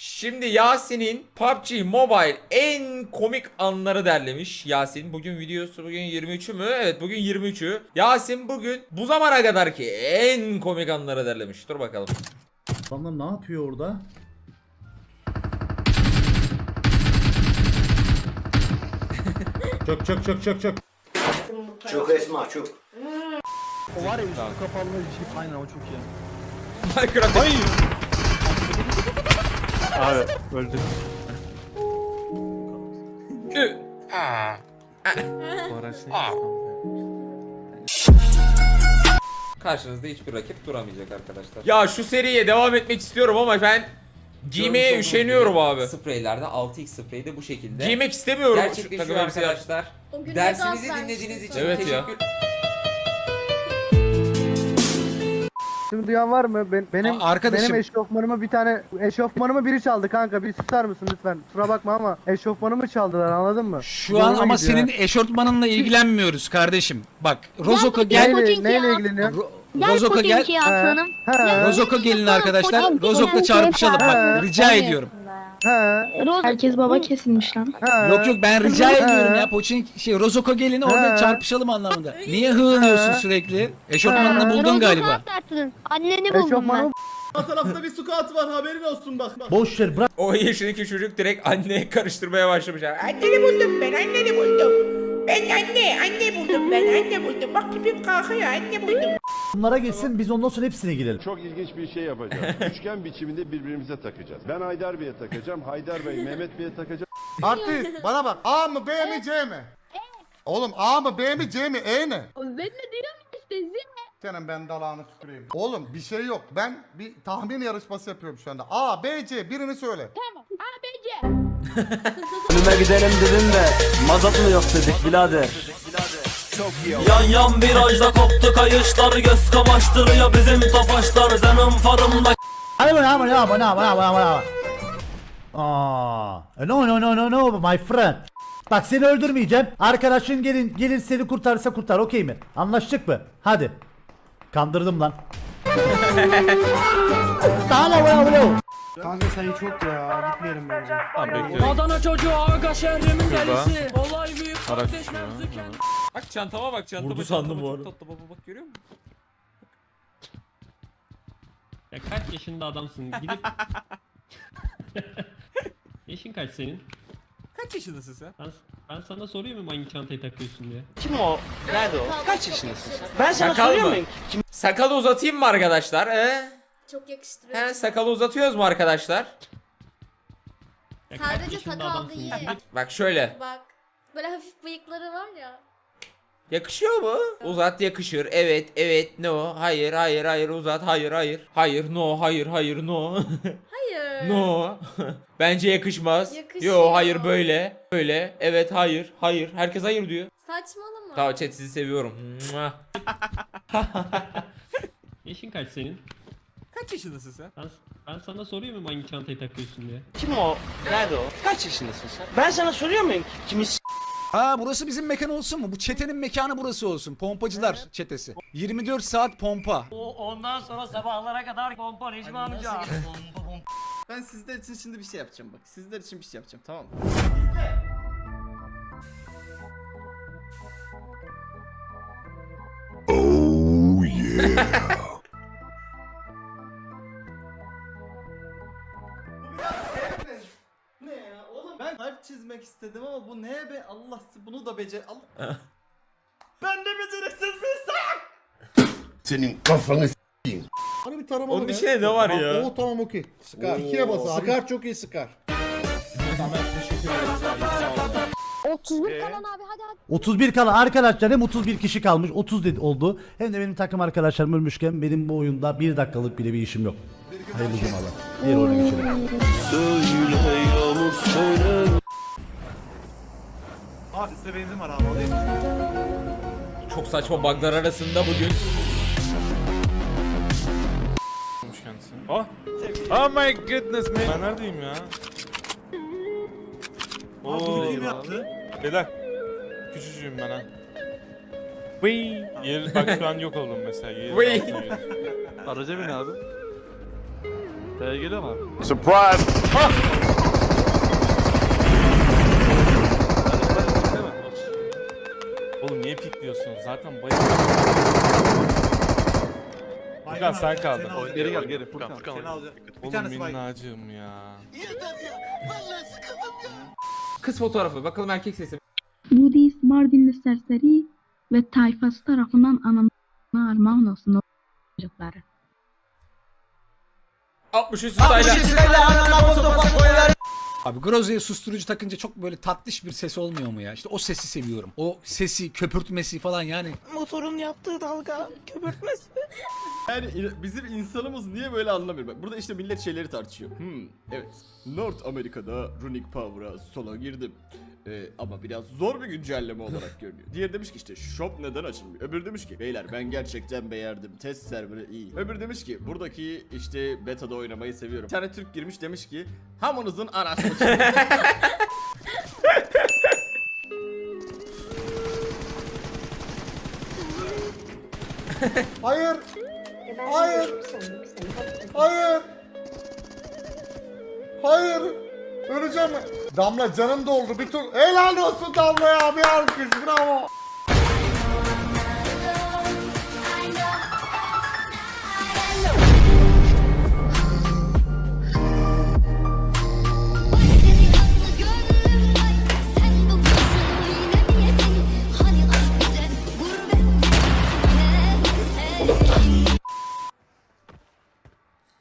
Şimdi Yasin'in PUBG Mobile en komik anları derlemiş. Yasin bugün videosu bugün 23'ü mü? Evet bugün 23'ü. Yasin bugün bu zamana kadar ki en komik anları derlemiş. Dur bakalım. Adamlar ne yapıyor orada? çök çök çök çök çök. Çok esma çok. O var ya üstü kapalı bir şey. Aynen o çok iyi. Minecraft. Abi öldü. Karşınızda hiçbir rakip duramayacak arkadaşlar. Ya şu seriye devam etmek istiyorum ama ben giymeye üşeniyorum abi. Spreylerde 6x sprey de bu şekilde. Giymek istemiyorum şu takım elbiseyi. arkadaşlar. O gün Dersimizi dinlediğiniz için Evet ya. teşekkür Şimdi duyan var mı? Ben, benim Aa, arkadaşım. benim eşofmanımı bir tane eşofmanımı biri çaldı kanka. Bir susar mısın lütfen? Kusura bakma ama eşofmanımı çaldılar anladın mı? Şu an Zoruma ama gidiyor. senin eşortmanınla ilgilenmiyoruz kardeşim. Bak Rozoko gel. Neyle, neyle ilgileniyor? Ro- Gel Rozoko gel. Rozoko gelin arkadaşlar. Gelin. çarpışalım bak. Rica ediyorum. He. Herkes baba kesilmiş lan. He. Yok yok ben rica ediyorum ya. Poçin şey Rozoko gelin orada çarpışalım anlamında. Niye hığlıyorsun He. sürekli? Eşortmanını He. buldun galiba. Anneni buldum ben. Sağ tarafta bir squat var haberin olsun bak. Boş ver bırak. O yaşındaki çocuk direkt anneye karıştırmaya başlamış. abi. Anneni buldum ben, anneni buldum. Ben anne, anne buldum ben, anne buldum. Bak tipim kalkıyor, anne buldum. Bunlara geçsin biz ondan sonra hepsine girelim. Çok ilginç bir şey yapacağız. Üçgen biçiminde birbirimize takacağız. Ben Haydar Bey'e takacağım. Haydar Bey Mehmet Bey'e takacak. Artist bana bak A mı B mi C mi? Oğlum A mı B mi C mi E ne? Ben de diyorum işte Senin ben dalağını tüküreyim. Oğlum bir şey yok. Ben bir tahmin yarışması yapıyorum şu anda. A, B, C birini söyle. Tamam. ABC. Önüme gidelim dedim de mazot mu yok dedik birader. Yan yan virajda koptu kayışlar göz kamaştırıyor bizim tofaşlar Zenon farımda Hadi bana ama ama ama ama ama. Aa, no no no no no my friend. Bak seni öldürmeyeceğim. Arkadaşın gelin gelin seni kurtarırsa kurtar okey mi? Anlaştık mı? Hadi. Kandırdım lan. Daha ne var ne Kanka sayı çok ya. Gitmeyelim bence. Adana çocuğu aga şehrimin delisi Olay büyük kendi Bak çantama bak çantama. Vurdu çantama, sandım bu arada. Tatlı baba bak görüyor musun? Ya kaç yaşında adamsın gidip... Yaşın kaç senin? Kaç yaşındasın sen? Ben, ben sana soruyor muyum hangi çantayı takıyorsun diye? Kim o? Nerede o? Kaç yaşındasın sen? Ben sana Sakal soruyor mı? muyum? Sakalı uzatayım mı arkadaşlar? Ee? Çok yakıştırıyor. He, sakalı uzatıyoruz mu arkadaşlar? Ya Sadece yaşında sakal adamsın? değil. Bak şöyle. Bak. Böyle hafif bıyıkları var ya. Yakışıyor mu? Uzat yakışır. Evet, evet, no. Hayır, hayır, hayır, uzat. Hayır, hayır. Hayır, no, hayır, hayır, no. Hayır. no. Bence yakışmaz. Yakışıyor. Yo, hayır böyle. Böyle. Evet, hayır, hayır. Herkes hayır diyor. Saçmalama. Tamam chat sizi seviyorum. Yaşın kaç senin? Kaç yaşındasın sen? Ben, ben sana soruyor muyum hangi çantayı takıyorsun diye? Kim o? Nerede o? Kaç yaşındasın sen? Ben sana soruyor muyum? Kimi Ha burası bizim mekan olsun mu? Bu çetenin mekanı burası olsun. Pompacılar çetesi. 24 saat pompa. O ondan sonra sabahlara kadar pompa Necmi amca. Ben sizler için şimdi bir şey yapacağım bak. Sizler için bir şey yapacağım tamam mı? Ne çizmek istedim ama bu ne be Allah bunu da becer Allah. ben de beceriksiz bir. Senin kafanı Hani bir tarama Onun içinde ne var ya? O tamam okey. Sıkar. İkiye bas abi. Sıkar çok iyi sıkar. 31 kalan abi hadi hadi. 31 kalan arkadaşlar hem 31 kişi kalmış 30 dedi oldu. Hem de benim takım arkadaşlarım ölmüşken benim bu oyunda 1 dakikalık bile bir işim yok. Hayırlı cumalar. Diğer oyuna geçelim. Abi size benzin var abi alayım. Çok saçma buglar arasında bugün. Oh. Oh my goodness man. Ben neredeyim ya? Oo. Kim yaptı? Beyler. Küçücüğüm ben ha. Vıy. Yer, bak şu an yok oldum mesela. Yer, Vıy. Araca bin abi. Mu abi? Surprise! Oğlum niye pikliyorsun? Zaten bayılıyor. Furkan sen kaldın. Geri gel geri. Furkan, Furkan. Seni alacağım. Bir Oğlum tanesi bay. minnacığım ya. Kız fotoğrafı. Bakalım erkek sesi. Budist Mardinli serseri ve tayfası tarafından anamına armağan olsun o çocukları. 63 style'a. Abi Groze'ye susturucu takınca çok böyle tatlış bir ses olmuyor mu ya? İşte o sesi seviyorum. O sesi, köpürtmesi falan yani. Motorun yaptığı dalga köpürtmesi Yani in- bizim insanımız niye böyle anlamıyor? Bak burada işte millet şeyleri tartışıyor. Hmm, evet. North Amerika'da Runic Power'a sola girdim. Ee, ama biraz zor bir güncelleme olarak görünüyor. Diğer demiş ki işte shop neden açılmıyor? Öbür demiş ki beyler ben gerçekten beğendim. Test serverı iyi. Öbür demiş ki buradaki işte beta'da oynamayı seviyorum. Bir tane Türk girmiş demiş ki hamınızın anasını Hayır. Hayır. Hayır. Hayır. Öleceğim. Damla canım doldu. Bir tur. Helal olsun Damla ya. Bir alkış. Bravo.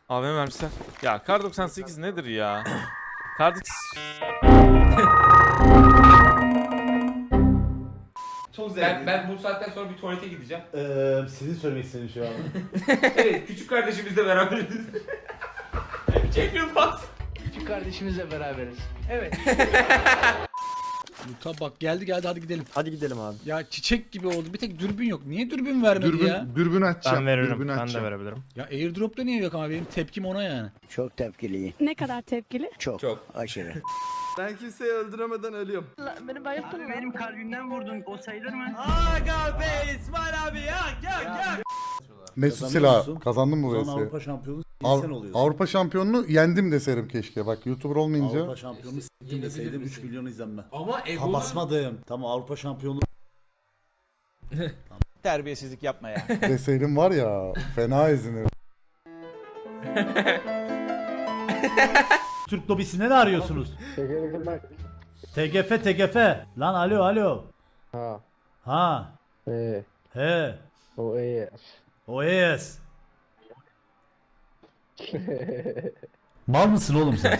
AVM vermişler. Ya Kar 98 nedir ya? Kar Çok Ben, ben bu saatten sonra bir tuvalete gideceğim. Eee sizin söylemek istediğiniz şey var mı? evet küçük kardeşimizle beraberiz. Cem Yılmaz. Küçük kardeşimizle beraberiz Evet Tamam bak geldi geldi hadi gidelim. Hadi gidelim abi Ya çiçek gibi oldu. Bir tek dürbün yok. Niye dürbün vermedi ya? dürbün açacağım. Ben veririm. Ben de verebilirim. Ya airdrop'ta niye yok ama benim tepkim ona yani. Çok tepkiliyim Ne kadar tepkili? Çok, Çok. aşırı Ben kimseyi öldüremeden ölüyorum. Beni bayılttın mı? Benim kalbimden vurdun o sayılır mı? Mesut Kazanıyor Sila musun? kazandın mı bu VS'yi? Avrupa şampiyonu Av- sen oluyorsun. Avrupa şampiyonunu yendim deserim keşke. Bak YouTuber olmayınca Avrupa şampiyonu s**tim deseydim 3 milyon izlenme. Ama Ha Ego'nun... basmadım. Tamam Avrupa şampiyonu Terbiyesizlik yapma ya deseydim var ya fena ezinir. Türk lobisinde ne arıyorsunuz? TGF TGF. Lan alo alo. Ha Ha. Ee He. o iyi O yes. Mal mısın oğlum sen?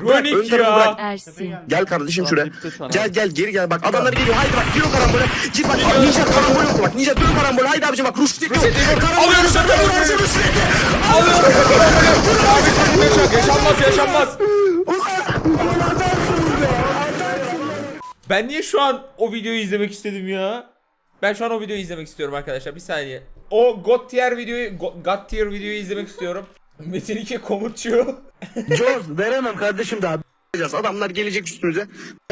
Runik ya. Ersin. Gel kardeşim şuraya Gel gel geri gel bak adamlar geliyor haydi bak gir o karambole Git bak ninja karambol yok bak ninja dön karambol haydi abicim bak Rustik yok Alıyoruz alıyoruz. Alıyoruz. yaşanmaz yaşanmaz. Ben niye şu an o videoyu izlemek istedim ya? Ben şu an o videoyu izlemek istiyorum arkadaşlar. Bir saniye. O God tier videoyu, Go- God tier videoyu izlemek istiyorum. Metin 2 komutçu. Joz veremem kardeşim daha Adamlar gelecek üstümüze.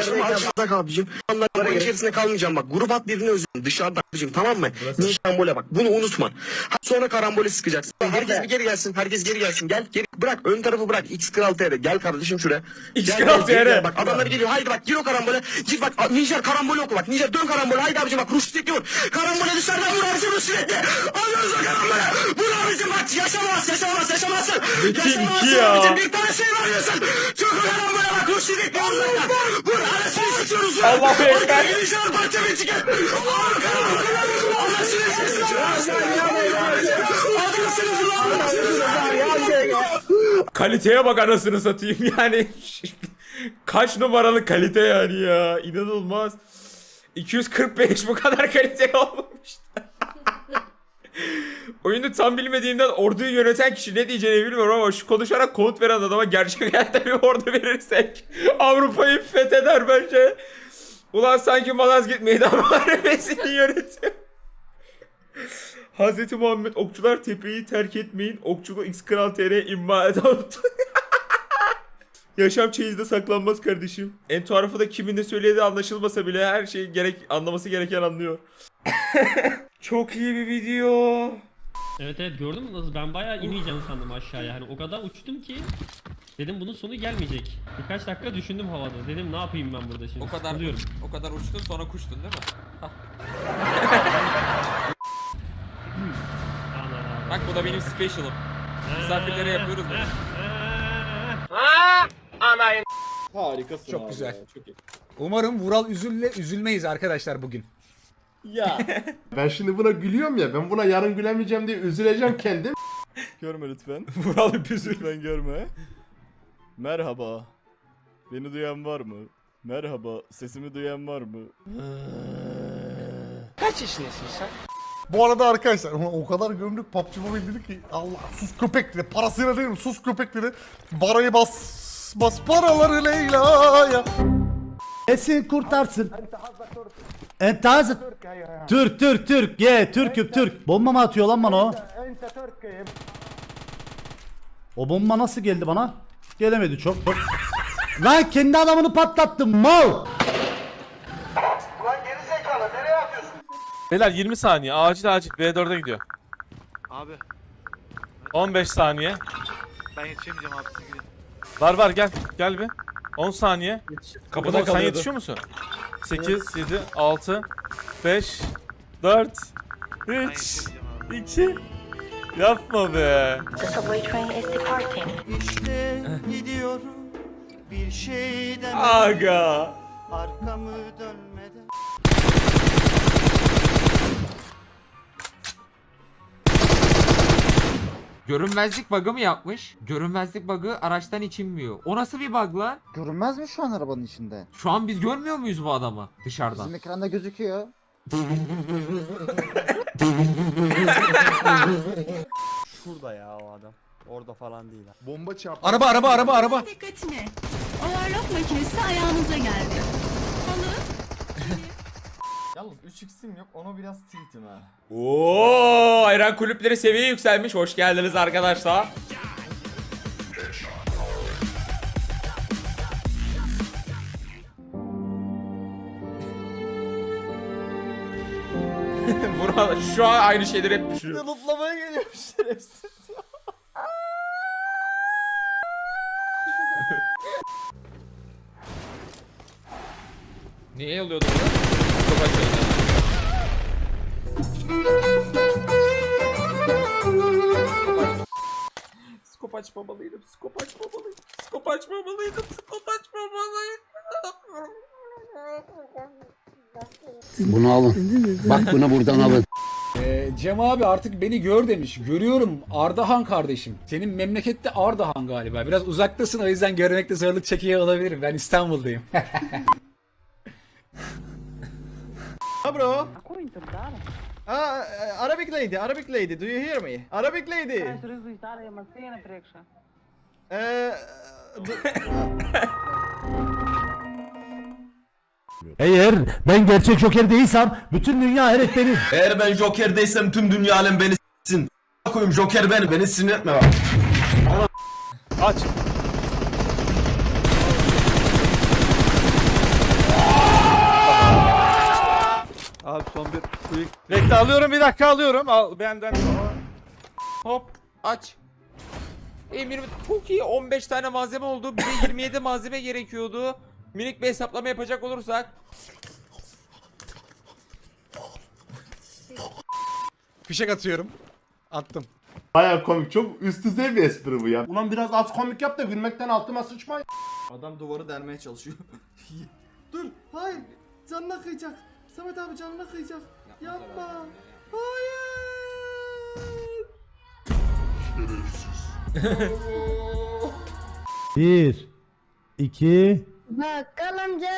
Şimdi açılacak abicim. Adamlar içerisinde kalmayacağım bak. Grup at birini özledim. Dışarıda abicim tamam mı? Ninja karambole bak. Bunu unutma. Ha, Sonra karambole sıkacaksın. Herkes bir geri gelsin. Herkes geri gelsin. Gel geri bırak. Ön tarafı bırak. X Kral TR. Gel kardeşim şuraya. X Gel, Kral gel, TR. gel. Bak adamlar geliyor. Haydi bak gir o karambole. Git bak. Ninja karambole oku bak. Ninja dön karambole. Haydi abicim bak. Rustik yok. Karambole dışarıdan vur abicim Rustik'le. Alıyoruz o karambole. Vur abicim bak. Yaşamaz. Yaşamaz. Yaşamazsın. Metin Yaşamazsın iki ya. abicim. Bir tane şey veriyorsun. Çok karambole bak. Rustik'le. Vur. Anasını sıçıyoruz. Allahu Ekber. Gelişler parça bir çıkar. Anasını. Kaliteye bak anasını satayım yani. Kaç numaralı kalite yani ya. İnanılmaz. 245 bu kadar kalite olmamıştı. Oyunu tam bilmediğimden orduyu yöneten kişi ne diyeceğini bilmiyorum ama şu konuşarak komut veren adama gerçek hayatta bir ordu verirsek Avrupa'yı fetheder bence. Ulan sanki Malazgirt Meydan Muharebesi'ni yönetiyor. Hazreti Muhammed okçular tepeyi terk etmeyin. Okçulu X Kral TR imma Yaşam çeyizde saklanmaz kardeşim. En tuhafı da kimin ne söylediği anlaşılmasa bile her şeyi gerek anlaması gereken anlıyor. Çok iyi bir video. Evet evet gördün mü nasıl? Ben bayağı inmeyeceğini sandım aşağıya. Hani o kadar uçtum ki dedim bunun sonu gelmeyecek. Birkaç dakika düşündüm havada. Dedim ne yapayım ben burada şimdi? O kadar Sıkılıyorum. o kadar uçtun sonra kuştun değil mi? Bak bu da benim special'ım. Misafirlere yapıyoruz bunu. Harikasın Çok abi güzel. Çok iyi. Umarım Vural üzülle üzülmeyiz arkadaşlar bugün. Ya. Ben şimdi buna gülüyorum ya. Ben buna yarın gülemeyeceğim diye üzüleceğim kendim. görme lütfen. Vural öpüzü. Lütfen görme. Merhaba. Beni duyan var mı? Merhaba. Sesimi duyan var mı? Bu arada arkadaşlar ulan o kadar gömdük PUBG Mobile dedi ki Allah sus köpek dedi. Parasıyla değil mi? Sus köpek dedi. Parayı bas bas paraları Leyla'ya. Esin kurtarsın. Entaz. Türk Türk Türk. Ye Türk'üm Türk. Bomba mı atıyor lan bana o? O bomba nasıl geldi bana? Gelemedi çok. Lan kendi adamını patlattım mal. Beyler 20 saniye acil acil B4'e gidiyor. Abi 15 saniye. ben yetişemeyeceğim abi. Var var gel gel bir. 10 saniye. Kapıda sen kalıyordu. yetişiyor musun? 8, 7, 6, 5, 4, 3, 2, yapma be. İşte gidiyorum bir şeyden Aga. arkamı dönmeden. Görünmezlik bug'ı mı yapmış? Görünmezlik bug'ı araçtan hiç inmiyor. O nasıl bir bug lan? Görünmez mi şu an arabanın içinde? Şu an biz görmüyor muyuz bu adamı dışarıdan? ekranda gözüküyor. Şurada ya o adam. Orada falan değil. Bomba çarptı. Araba araba araba araba. Dikkatini. Overlock makinesi ayağınıza geldi. Yalnız 3x'im yok. Onu biraz tiltim ha. Oo, Ayran kulüpleri seviye yükselmiş. Hoş geldiniz arkadaşlar. Vural şu an aynı şeyleri hep düşünüyor. Lootlamaya geliyormuş şerefsiz. Niye alıyordu bunu? Skop açıyordu. Skop açmamalıydım. Skop açmamalıydım. Skop açmamalıydım. Skop açmamalıydım. Bunu alın. Bak bunu buradan alın. Ee, Cem abi artık beni gör demiş. Görüyorum Ardahan kardeşim. Senin memlekette Ardahan galiba. Biraz uzaktasın o yüzden görmekte zorluk çekiyor olabilirim. Ben İstanbul'dayım. Ha bro. Aa, Arabic lady, Arabic lady, do you hear me? Arabic lady. Eee... Eğer ben gerçek Joker değilsem bütün dünya evet benim. Eğer ben Joker değilsem tüm dünya alem beni s**sin. koyayım Joker benim. Beni sinir etme bak. Aç. Abi son bir quick. Bekle alıyorum bir dakika alıyorum. Al benden. Hop aç. M20 çok iyi 15 tane malzeme oldu. Bize 27 malzeme gerekiyordu. Minik bir hesaplama yapacak olursak. Fişek atıyorum. Attım. Baya komik. Çok üst düzey bir espri bu ya. Ulan biraz az komik yap da gülmekten altıma sıçma. Adam duvarı delmeye çalışıyor. Dur, hayır. Canına kıyacak. Samet abi canına kıyacak. Yapma. Hayır. Bir, iki, Bakkal amca,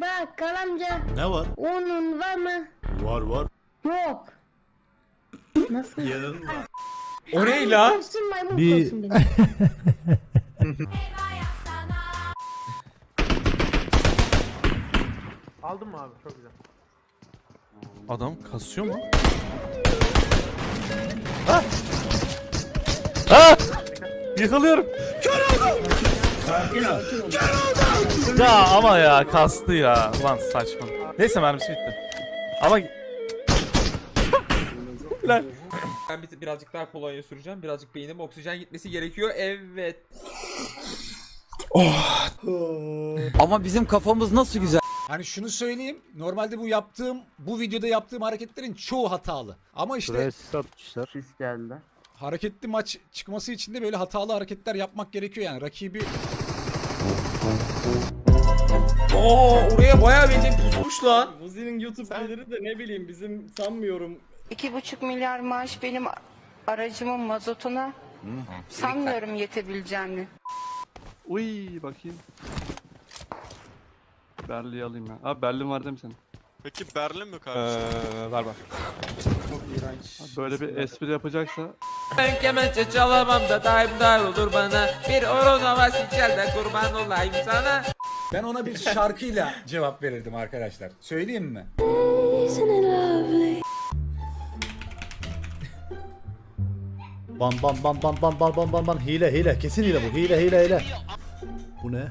bakkal amca. ne var? Onun var mı? Var var. Yok. Nasıl? O ne la? Üstün maymun Bir- koysun beni. Adam kasıyor mu? Ha! Ha! Yıkılıyorum. Ya ama ya kastı ya. Ulan saçma. Neyse mermisi bitti. Ama Lan. Ben bir, birazcık daha kolonya süreceğim. Birazcık beynime oksijen gitmesi gerekiyor. Evet. Ama bizim kafamız nasıl güzel. Hani şunu söyleyeyim. Normalde bu yaptığım, bu videoda yaptığım hareketlerin çoğu hatalı. Ama işte Sis geldi. hareketli maç çıkması için de böyle hatalı hareketler yapmak gerekiyor yani. Rakibi Oo oraya bayağı bildiğin pusmuş lan. Muzi'nin YouTube geliri de ne bileyim bizim sanmıyorum. 2,5 milyar maaş benim aracımın mazotuna sanmıyorum yetebileceğini. Uy bakayım. Berlin'i alayım ya. Abi Berlin var değil mi senin? Peki Berlin mi kardeşim? Ee, var var. Böyle bir espri yapacaksa Ben kemençe çalamam da daim dar olur bana. Bir orona vasikelde kurban olayım sana. ben ona bir şarkıyla cevap verirdim arkadaşlar. Söyleyeyim mi? Ban ban ban ban ban ban ban ban ban hile hile kesin hile bu hile hile hile. Bu ne?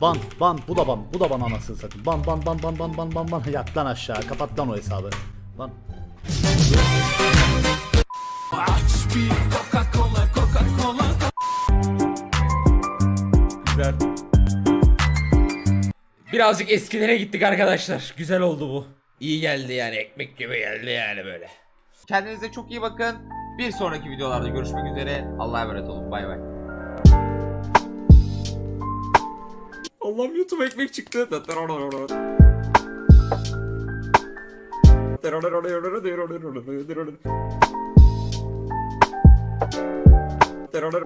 Ban ban bu da ban bu da ban anasını satayım. Ban ban ban ban ban ban ban ban yat lan aşağı kapat lan o hesabı. Lan. Güzel. Birazcık eskilere gittik arkadaşlar. Güzel oldu bu. İyi geldi yani ekmek gibi geldi yani böyle. Kendinize çok iyi bakın. Bir sonraki videolarda görüşmek üzere. Allah'a emanet olun. Bay bay. Allah'ım YouTube ekmek çıktı. Terör.